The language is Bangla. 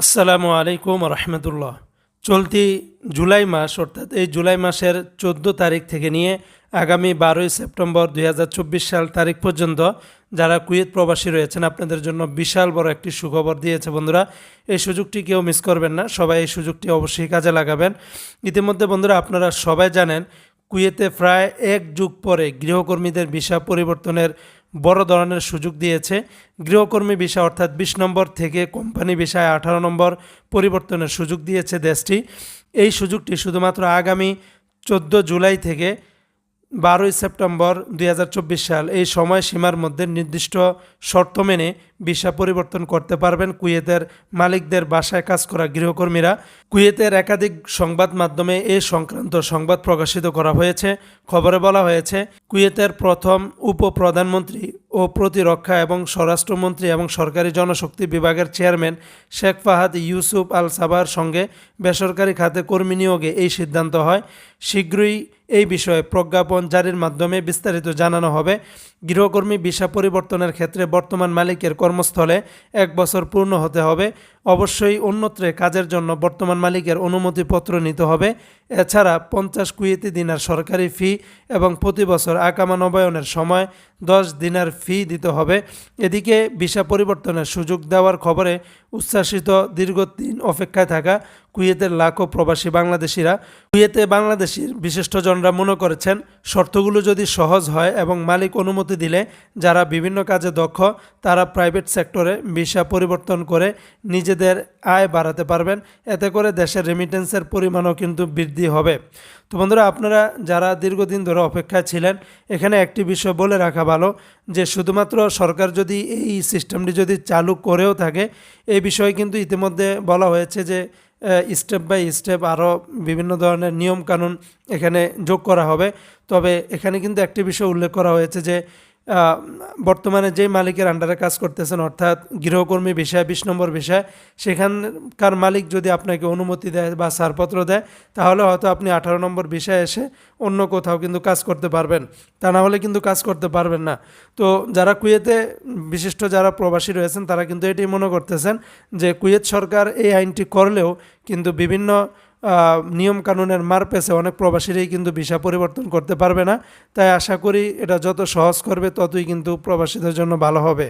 আসসালামু আলাইকুম রহমতুল্লাহ। চলতি জুলাই মাস, অর্থাৎ এই জুলাই মাসের চোদ্দ তারিখ থেকে নিয়ে আগামী বারোই সেপ্টেম্বর দুই হাজার চব্বিশ সাল তারিখ পর্যন্ত যারা কুয়েত প্রবাসী রয়েছেন, আপনাদের জন্য বিশাল বড় একটি সুখবর দিয়েছে বন্ধুরা। এই সুযোগটি কেউ মিস করবেন না, সবাই এই সুযোগটি অবশ্যই কাজে লাগাবেন। ইতিমধ্যে বন্ধুরা, আপনারা সবাই জানেন, কুয়েতে প্রায় এক যুগ পরে গৃহকর্মীদের ভিসা পরিবর্তনের বড় ধরনের সুযোগ দিয়েছে। গৃহকর্মী বিষয় অর্থাৎ বিশ নম্বর থেকে কোম্পানি ভিসায় আঠারো নম্বর পরিবর্তনের সুযোগ দিয়েছে দেশটি। এই সুযোগটি শুধুমাত্র আগামী চোদ্দ জুলাই থেকে বারোই সেপ্টেম্বর দুই হাজার চব্বিশ সাল এই সময়সীমার মধ্যে নির্দিষ্ট শর্ত মেনে ভিসা পরিবর্তন করতে পারবেন কুয়েতের মালিকদের বাসায় কাজ করা গৃহকর্মীরা। কুয়েতের একাধিক সংবাদ মাধ্যমে এ সংক্রান্ত সংবাদ প্রকাশিত করা হয়েছে। খবরে বলা হয়েছে, কুয়েতের প্রথম উপপ্রধানমন্ত্রী ও প্রতিরক্ষা এবং স্বরাষ্ট্রমন্ত্রী এবং সরকারি জনশক্তি বিভাগের chairman Sheikh Fahad Yousuf Al Sabah সঙ্গে বেসরকারি খাতে কর্মী নিয়োগে এই সিদ্ধান্ত হয়। শীঘ্রই এই বিষয়ে প্রজ্ঞাপন জারির মাধ্যমে বিস্তারিত জানানো হবে। গৃহকর্মী ভিসা পরিবর্তনের ক্ষেত্রে বর্তমান মালিকের কর্মস্থলে এক বছর পূর্ণ হতে হবে। অবশ্যই অন্যত্রে কাজের জন্য বর্তমান মালিকের অনুমতিপত্র নিতে হবে। এছাড়া পঞ্চাশ কুয়েতি দিনার সরকারি ফি এবং প্রতি বছর আকামা নবায়নের সময় দশ দিনার ফি দিতে হবে। এদিকে ভিসা পরিবর্তনের সুযোগ দেওয়ার খবরে উচ্ছ্বাসিত দীর্ঘদিন অপেক্ষায় থাকা কুয়েতের লাখো প্রবাসী বাংলাদেশিরা কুয়েতে বাংলাদেশির বিশিষ্টজনরা মনে করেছেন, শর্তগুলো যদি সহজ হয় এবং মালিক অনুমতি দিলে যারা বিভিন্ন কাজে দক্ষ, তারা প্রাইভেট সেক্টরে ভিসা পরিবর্তন করে নিজেদের আয় বাড়াতে পারবেন। এতে করে দেশের রেমিটেন্সের পরিমাণও কিন্তু বৃদ্ধি হবে। তো বন্ধুরা, আপনারা যারা দীর্ঘদিন ধরে অপেক্ষায় ছিলেন, এখানে একটি বিষয় বলে রাখা ভালো যে, শুধুমাত্র সরকার যদি এই সিস্টেমটি যদি চালু করেও থাকে, এই বিষয়ে কিন্তু ইতিমধ্যে বলা হয়েছে যে স্টেপ বাই স্টেপ আরও বিভিন্ন ধরনের নিয়মকানুন এখানে যোগ করা হবে। তবে এখানে কিন্তু একটি বিষয় উল্লেখ করা হয়েছে যে বর্তমানে যে মালিকের আন্ডারে কাজ করতেছেন, অর্থাৎ গৃহকর্মী বিষয়, বিশ নম্বর বিষয়, সেখানকার মালিক যদি আপনাকে অনুমতি দেয় বা ছাড়পত্র দেয়, তাহলে হয়তো আপনি আঠারো নম্বর বিষয়ে এসে অন্য কোথাও কিন্তু কাজ করতে পারবেন। তা না হলে কিন্তু কাজ করতে পারবেন না। তো যারা কুয়েতে, বিশিষ্ট যারা প্রবাসী রয়েছেন, তারা কিন্তু এটি মনে করতেছেন যে কুয়েত সরকার এই আইনটি করলেও কিন্তু বিভিন্ন নিয়মকানুনের মার পেছে অনেক প্রবাসীরাই কিন্তু ভিসা পরিবর্তন করতে পারবে না। তাই আশা করি এটা যত সহজ করবে, ততই কিন্তু প্রবাসীদের জন্য ভালো হবে।